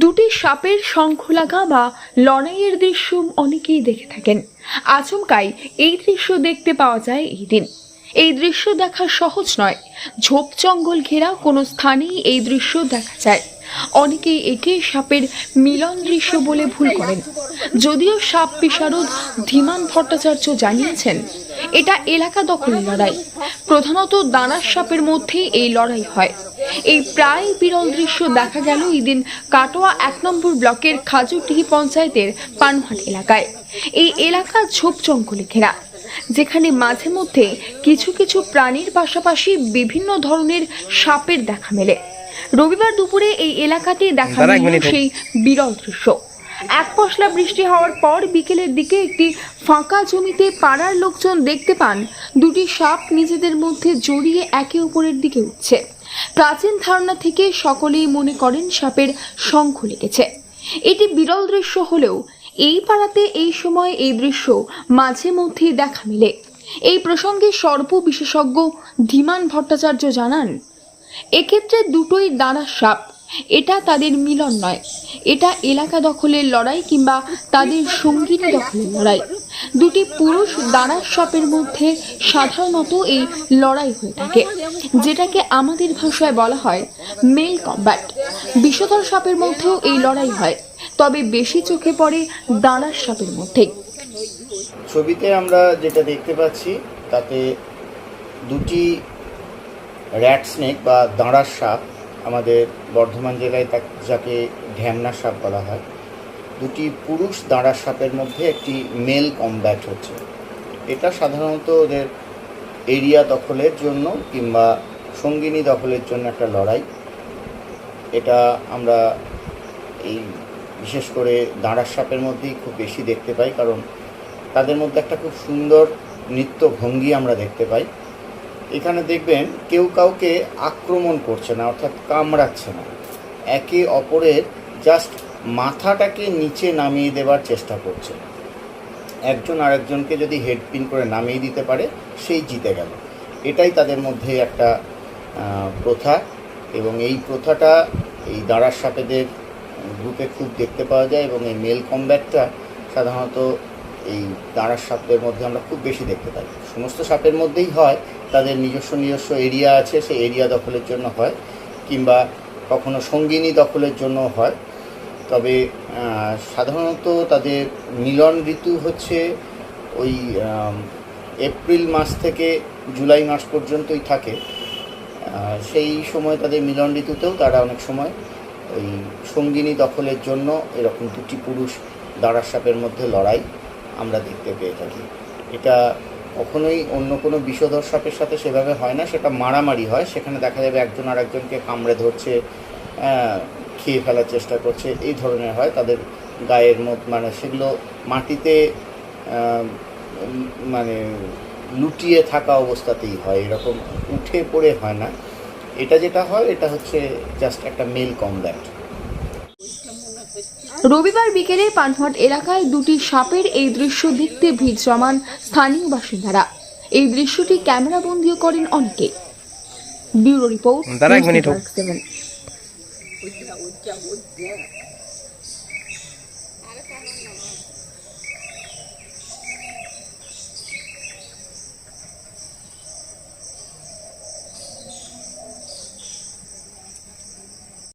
দুটি সাপের শঙ্খ লাগা বা লড়াইয়ের দৃশ্য অনেকেই দেখে থাকেন। আচমকাই এই দৃশ্য দেখতে পাওয়া যায় এই দিন। এই দৃশ্য দেখা সহজ নয়। ঝোপ জঙ্গল ঘেরা কোনো স্থানেই এই দৃশ্য দেখা যায়। অনেকেই একে সাপের মিলন দৃশ্য বলে ভুল করেন। যদিও সাপ বিশারদ ধীমান ভট্টাচার্য জানিয়েছেন, এটা এলাকা দখলের লড়াই। প্রধানত দানার সাপের মধ্যেই এই লড়াই হয়। এই প্রায় বিরল দৃশ্য দেখা গেল এদিন কাটোয়া এক নম্বর ব্লকের খাজুরডিহি পঞ্চায়েতের পানহাট এলাকায়। এই এলাকা ঝোপ জঙ্গলে ঘেরা যেখানে মাঝে মধ্যে কিছু কিছু প্রাণীর পাশাপাশি বিভিন্ন ধরনের সাপের দেখা মেলে। রবিবার দুপুরে এই এলাকাতে দেখা মিলল সেই বিরল দৃশ্য। এক পশলা বৃষ্টি হওয়ার পর বিকেলের দিকে একটি ফাঁকা জমিতে পাড়ার লোকজন দেখতে পান দুটি সাপ নিজেদের মধ্যে জড়িয়ে একে অপরের দিকে উঠছে। প্রাচীন ধারণা থেকে সকলেই মনে করেন সাপের শঙ্খ লেগেছে। এটি বিরল দৃশ্য হলেও এই পাড়াতে এই সময় এই দৃশ্য মাঝে মধ্যেই দেখা মেলে। এই প্রসঙ্গে সর্ব বিশেষজ্ঞ ধীমান ভট্টাচার্য জানান, এক্ষেত্রে দুটোই দাঁড়া সাপ। এটা তাদের মিলন নয়। এটা এলাকা দখলের লড়াই কিংবা তাদের সংগীত দখলের লড়াই। দুটি পুরুষ দাঁড়ার সাপের মধ্যে সাধারণত এই লড়াই হয়ে থাকে, যেটাকে আমাদের ভাষায় বলা হয় মেল কম্ব্যাট বিষধর সাপের মধ্যেও এই লড়াই হয়, তবে বেশি চোখে পড়ে দাঁড়ার সাপের মধ্যে ছবিতে আমরা যেটা দেখতে পাচ্ছি, তাতে দুটি র্যাট স্নেক বা দাঁড়ার সাপ আমাদের বর্ধমান জেলায় যাকে ঢ্যামনা সাপ বলা হয়। দুটি পুরুষ দাঁড়ার সাপের মধ্যে একটি মেল কমব্যাট হচ্ছে। এটা সাধারণত ওদের এরিয়া দখলের জন্য কিংবা সঙ্গিনী দখলের জন্য একটা লড়াই। এটা আমরা এই বিশেষ করে দাঁড়ার সাপের মধ্যেই খুব বেশি দেখতে পাই, কারণ তাদের মধ্যে একটা খুব সুন্দর নৃত্য ভঙ্গি আমরা দেখতে পাই। এখানে দেখবেন কেউ কাউকে আক্রমণ করছে না, অর্থাৎ কামড়াচ্ছে না। একে অপরের জাস্ট মাথাটাকে নিচে নামিয়ে দেওয়ার চেষ্টা করছে। একজন আরেকজনকে যদি হেডপিন করে নামিয়ে দিতে পারে, সেই জিতে গেল। এটাই তাদের মধ্যে একটা প্রথা এবং এই প্রথাটা এই দাঁড়ার সাপেদের গ্রুপে খুব দেখতে পাওয়া যায় এবং এই মেল কমব্যাটটা সাধারণত এই দাঁড়ার সাপের মধ্যে আমরা খুব বেশি দেখতে পাই। সমস্ত সাপের মধ্যেই হয়, তাদের নিজস্ব নিজস্ব এরিয়া আছে, সেই এরিয়া দখলের জন্য হয়, কিংবা কখনো সঙ্গিনী দখলের জন্য হয়। তবে সাধারণত তাদের মিলন ঋতু হচ্ছে ওই এপ্রিল মাস থেকে জুলাই মাস পর্যন্তই থাকে। সেই সময় তাদের মিলন ঋতুতেও তারা অনেক সময় ওই সঙ্গিনী দখলের জন্য এরকম দুটি পুরুষ দাঁড়ার সাপের মধ্যে লড়াই আমরা দেখতে পেয়ে থাকি। এটা কখনোই অন্য কোনো বিষধর সাপের সাথে সেভাবে হয় না, সেটা মারামারি হয়। সেখানে দেখা যাবে একজন আর একজনকে কামড়ে ধরছে খেয়ে ফেলার চেষ্টা করছে এই ধরনের হয় তাদের গায়ের মধ্যে মানে সেগুলো মাটিতে মানে লুটিয়ে থাকা অবস্থাতেই হয় এরকম উঠে পড়ে হয় না। এটা যেটা হয় এটা হচ্ছে জাস্ট একটা মেল কমব্যাট রবিবার বিকেলে পানহাট এলাকায় দুটি সাপের এই দৃশ্য দেখতে ভিড় জমান স্থানীয় বাসিন্দারা। এই দৃশ্যটি ক্যামেরাবন্দিও করেন অনেকে। Bureau report 옷이야, 옷이야, 알았어, 한번